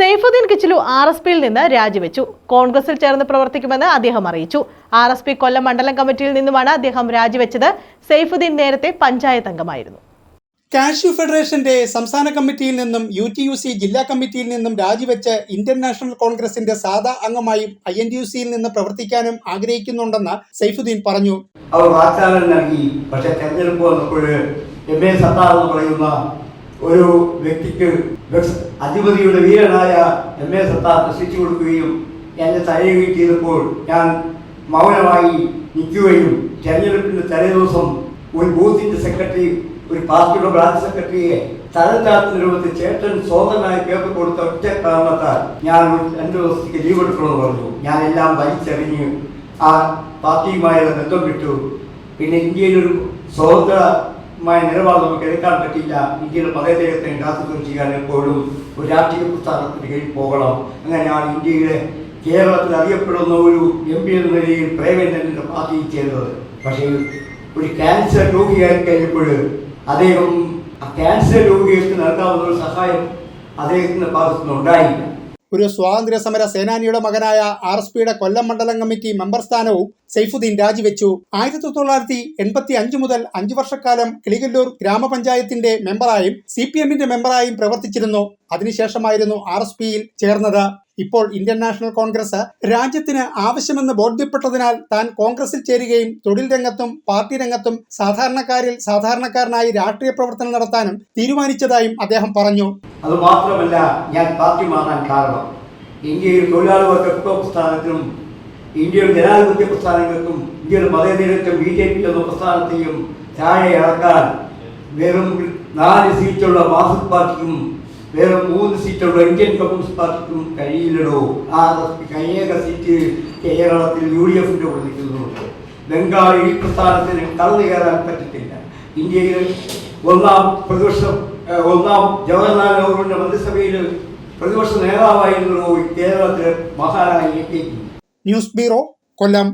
Saifuddin Kitchlew R S പിയിൽ നിന്ന് രാജിവെച്ചു. കോൺഗ്രസിൽ ചേർന്ന് പ്രവർത്തിക്കുമെന്ന് അദ്ദേഹം അറിയിച്ചു. ആർ എസ് പി കൊല്ലം മണ്ഡലം കമ്മിറ്റിയിൽ നിന്നുമാണ് അദ്ദേഹം രാജിവെച്ചത്. സെയ്ഫുദ്ദീൻ നേരത്തെ പഞ്ചായത്ത് അംഗമായിരുന്നു. കാഷ്യു ഫെഡറേഷന്റെ സംസ്ഥാന കമ്മിറ്റിയിൽ നിന്നും യു ടി യു സി ജില്ലാ കമ്മിറ്റിയിൽ നിന്നും രാജിവെച്ച് ഇന്ത്യൻ നാഷണൽ കോൺഗ്രസിന്റെ സാധാ അംഗമായും ഐ എൻ യു സിയിൽ നിന്ന് പ്രവർത്തിക്കാനും ആഗ്രഹിക്കുന്നുണ്ടെന്ന് സൈഫുദ്ദീൻ പറഞ്ഞു. അവർ വാഗ്ദാനം നൽകി. പക്ഷെ തെരഞ്ഞെടുപ്പ് വന്നപ്പോൾ എം എ സത്താർ എന്ന് പറയുന്ന ഒരു വ്യക്തിക്ക് അധിപതിയുടെ വീരനായ എം എ സത്താർ രക്ഷിച്ചു കൊടുക്കുകയും എന്നെ തടയുകയും ചെയ്തപ്പോൾ ഞാൻ മൗനമായി നിൽക്കുകയും തെരഞ്ഞെടുപ്പിന്റെ തലേദിവസം ഒരു ബൂത്തിന്റെ സെക്രട്ടറി ഒരു പാർട്ടിയുടെ ബ്രാഞ്ച് സെക്രട്ടറിയെ തലത്താത്ത രൂപത്തിൽ ചേട്ടൻ സ്വതന്ത്രനായി പേപ്പർ കൊടുത്ത ഒറ്റ കാരണത്താൽ ഞാൻ രണ്ട് ദിവസത്തേക്ക് ലീവ് എടുക്കണമെന്ന് പറഞ്ഞു. ഞാൻ എല്ലാം വലിച്ചെറിഞ്ഞ് ആ പാർട്ടിയുമായുള്ള ബന്ധം വിട്ടു. പിന്നെ ഇന്ത്യയിൽ ഒരു നമുക്ക് എടുക്കാൻ പറ്റില്ല ഇന്ത്യയുടെ മതേതരത്തെ ഉണ്ടാക്കുകയും ചെയ്യാൻ എപ്പോഴും ഒരു രാഷ്ട്രീയ പ്രസ്ഥാനത്തിന് കീഴിൽ പോകണം. അങ്ങനെയാണ് ഇന്ത്യയിലെ കേരളത്തിൽ അറിയപ്പെടുന്ന ഒരു എം പി എന്ന നിലയിൽ പ്രേമേന്ദ്രന്റെ പാർട്ടിയിൽ ചേരുന്നത് പക്ഷേ ഒരു ക്യാൻസർ രോഗിയായി കഴിഞ്ഞപ്പോൾ അദ്ദേഹം ആ ക്യാൻസർ രോഗികൾക്ക് നൽകാവുന്ന ഒരു സഹായം അദ്ദേഹത്തിന്റെ ഭാഗത്തുനിന്ന് നിന്നുണ്ടായില്ല ഒരു സ്വാതന്ത്ര്യ സമര സേനാനിയുടെ മകനായ ആർ എസ് പിയുടെ കൊല്ലം മണ്ഡലം കമ്മിറ്റി മെമ്പർ സ്ഥാനവും സൈഫുദ്ദീൻ രാജിവെച്ചു. ആയിരത്തി തൊള്ളായിരത്തി എൺപത്തി അഞ്ച് മുതൽ അഞ്ചു വർഷക്കാലം കിളികല്ലൂർ ഗ്രാമപഞ്ചായത്തിന്റെ മെമ്പറായും സി പി എമ്മിന്റെ മെമ്പറായും പ്രവർത്തിച്ചിരുന്നു. അതിനുശേഷമായിരുന്നു ആർ എസ് പിയിൽ ചേർന്നത്. ഇപ്പോൾ ഇന്ത്യൻ നാഷണൽ കോൺഗ്രസ് രാജ്യത്തിന് ആവശ്യമെന്ന് ബോധ്യപ്പെട്ടതിനാൽ താൻ കോൺഗ്രസിൽ ചേരുകയും തൊഴിൽ രംഗത്തും പാർട്ടി രംഗത്തും സാധാരണക്കാരിൽ സാധാരണക്കാരനായി രാഷ്ട്രീയ പ്രവർത്തനം നടത്താനും തീരുമാനിച്ചതായും അദ്ദേഹം പറഞ്ഞു. അത് മാത്രമല്ല ഞാൻ പാർട്ടി മാറാൻ കാരണം. ഇന്ത്യയിൽ തൊഴിലാളി വർഗ പ്രസ്ഥാനത്തിനും ഇന്ത്യയുടെ ജനാധിപത്യ പ്രസ്ഥാനങ്ങൾക്കും ഇന്ത്യയുടെ മതേതരത്വം ബി ജെ പി എന്ന പ്രസ്ഥാനത്തെയും താഴെ ഇറക്കാൻ വെറും നാല് സീറ്റുള്ള മാർക്സിസ്റ്റ് പാർട്ടിക്കും വെറും മൂന്ന് സീറ്റുള്ള ഇന്ത്യൻ കമ്മ്യൂണിസ്റ്റ് പാർട്ടിക്കും കഴിയില്ലടോ. ആ കയ്യേക സീറ്റ് കേരളത്തിൽ യു ഡി എഫിന്റെ കൂടെ നിൽക്കുന്നുണ്ട്. ബംഗാളിൽ ഈ പ്രസ്ഥാനത്തിന് കടന്നു കയറാൻ പറ്റത്തില്ല. ഇന്ത്യയിൽ ഒന്നാം പ്രതിപക്ഷം ഒന്നാം ജവഹർലാൽ നെഹ്റുവിന്റെ മന്ത്രിസഭയിൽ പ്രതിപക്ഷ നേതാവായിരുന്നു കേരളത്തിലെ മഹാരാജ് ന്യൂസ് ബ്യൂറോ കൊല്ലം.